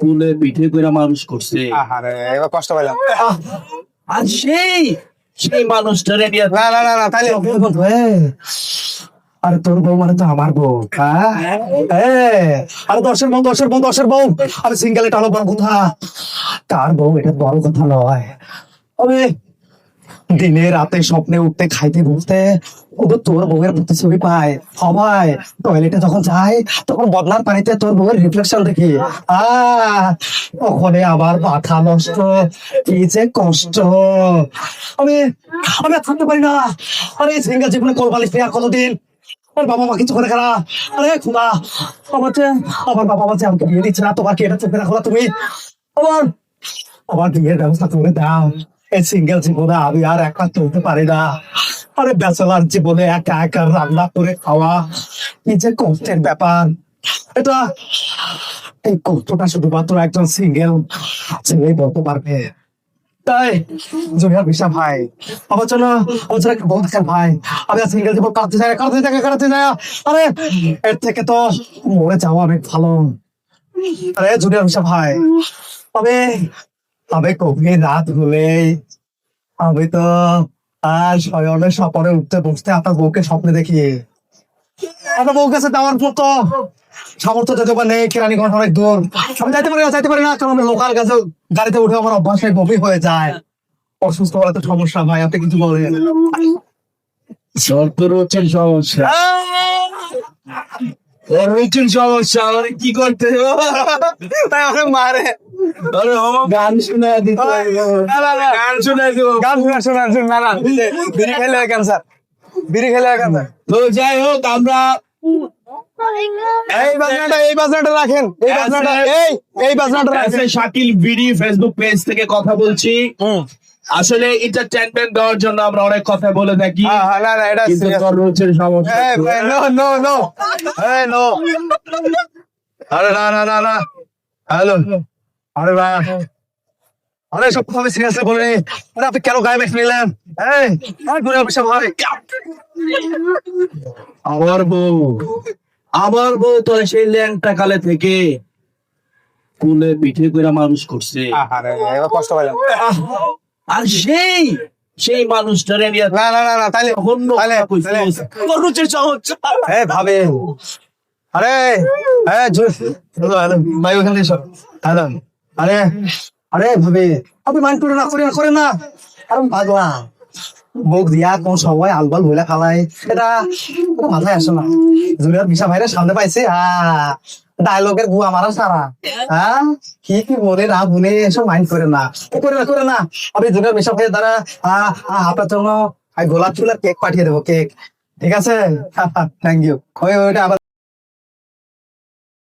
কুলে পিঠে করে মানুষ করছে। এবার কষ্ট পাইলাম। আর সেই সেই মানুষটারে নিয়ে না না না না তাইলে আরে তোর বউ মানে তো আমার বউ হ্যাঁ? আরে দশের বউ দশের বউ দশের বউ আরে সিঙ্গেল এটা হলো বড় কথা তার বউ এটা বড় কথা নয়। তবে দিনে রাতে স্বপ্নে উঠতে, খাইতে বসতে ও তো তোর বউয়ের প্রতিছবি পায় সবাই টয়লেটে যখন যায়, তখন বদলার পানিতে তোর বউয়ের রিফ্লেকশন দেখি। আহ ওখানে আবার মাথা নষ্ট, কি যে কষ্ট। আমি আমি আর থাকতে পারি না। আরে সিঙ্গেল জীবনে কোলবালিশ নেই আর কতদিন আমার বাবা মা কিছু করে খারা আরে, খুদা আমার যে আমার বাবা মা যে আমাকে বিয়ে দিচ্ছে না, তোমার কি এটা চোখে রাখো তুমি? আমার আমার বিয়ের ব্যবস্থা করে দাও। সিঙ্গেল জীবনে আমি আর একা চলতে পারি না। আরে ব্যাচেলার জীবনে একা একা রান্না করে খাওয়া কি যে কষ্টের ব্যাপার। এটা এই কষ্টটা শুধুমাত্র একজন সিঙ্গেল ছেলেই বলতে পারবে। তাই জুনিয়র বিশা ভাই আমার জন্য আমার জন্য থাকেন ভাই। আমি আর সিঙ্গেল জীবন কাটতে চাই কাটতে চাই না, কাটতে চাই আরে এর থেকে তো মরে যাওয়া অনেক ভালো। আরে জুনিয়র বিশা ভাই তবে তবে গভীর রাত হলে আমি তো আর শয়নের স্বপনে উঠতে বসতে আপনার বউকে স্বপ্নে দেখি। আপনার বউ কাছে যাওয়ার পর সামর্থ্য যেতে পারে নেই কেরানীগঞ্জ অনেক দূর। আমি যাইতে পারি না যাইতে পারি না কারণ লোকাল গেছে গাড়িতে উঠে আমার অভ্যাস বমি হয়ে যায়। অসুস্থ হলে তো সমস্যা ভাই আপনি কিছু বলেন। শর্ত রয়েছেন সমস্যা। ওর রয়েছেন সমস্যা আমার কি করতে তাই আমাকে মারে। আরে গান শুনে দিতে গান শুনে দিব গান শোনা শোনা শোনা না বিড়ি খেলে ক্যান্সার বিড়ি খেলে ক্যান্সার তো যাই হোক আমরা এই বাজনাটা এই বাজনাটা রাখেন। এই বাজনাটা এই এই বাজনাটা রাখেন। শাকিল বিডি ফেসবুক পেজ থেকে কথা বলছি। আসলে এন্টারটেনমেন্ট দেওয়ার জন্য আমরা অনেক কথা বলে থাকি। হ্যাঁ, হ্যাঁ, না না এটা কিন্তু serious। তোর রয়েছেন সমস্যা Hey, man, no, no, no. আরে না না না না। হ্যালো। আরে না। আরে সব কথা সিরিয়াসলি বলিনি। আরে আপনি কেন গায়ে মেখে নিলেন? এই আর ঘুরে বসে ভাই আমার বউ আমার বউ তো সেই ল্যাংটা কালে থেকে কুলে পিঠে করে মানুষ করছে। এবার কষ্ট পাইলাম। আর সেই সেই মানুষটারে নিয়ে না না না না তাইলে অন্য রয়েছেন সমস্যা। এ ভাবে। আরে ভাই ওখান থেকে আরে আরে ভাবে। আপনি মাইন্ড করে না করে না করে না। আরে পাগলা। মুখ দিয়া কোন সময় আলবাল হইলা খালাই। এটা মাথায় আসে না? জুনিয়র বিশা ভাইরা সামনে পাইছে হ্যাঁ ডায়লগের গুয়া মারা সারা। হ্যাঁ? কি কি বলে না বুনে এসব মাইন্ড করে না। করে না করে না। আমি দুটো বিশা খেয়ে আহ, আপনার জন্য গোলাপ ফুলের কেক পাঠিয়ে দেবো কেক ঠিক আছে? থ্যাংক ইউ ওইটা আবার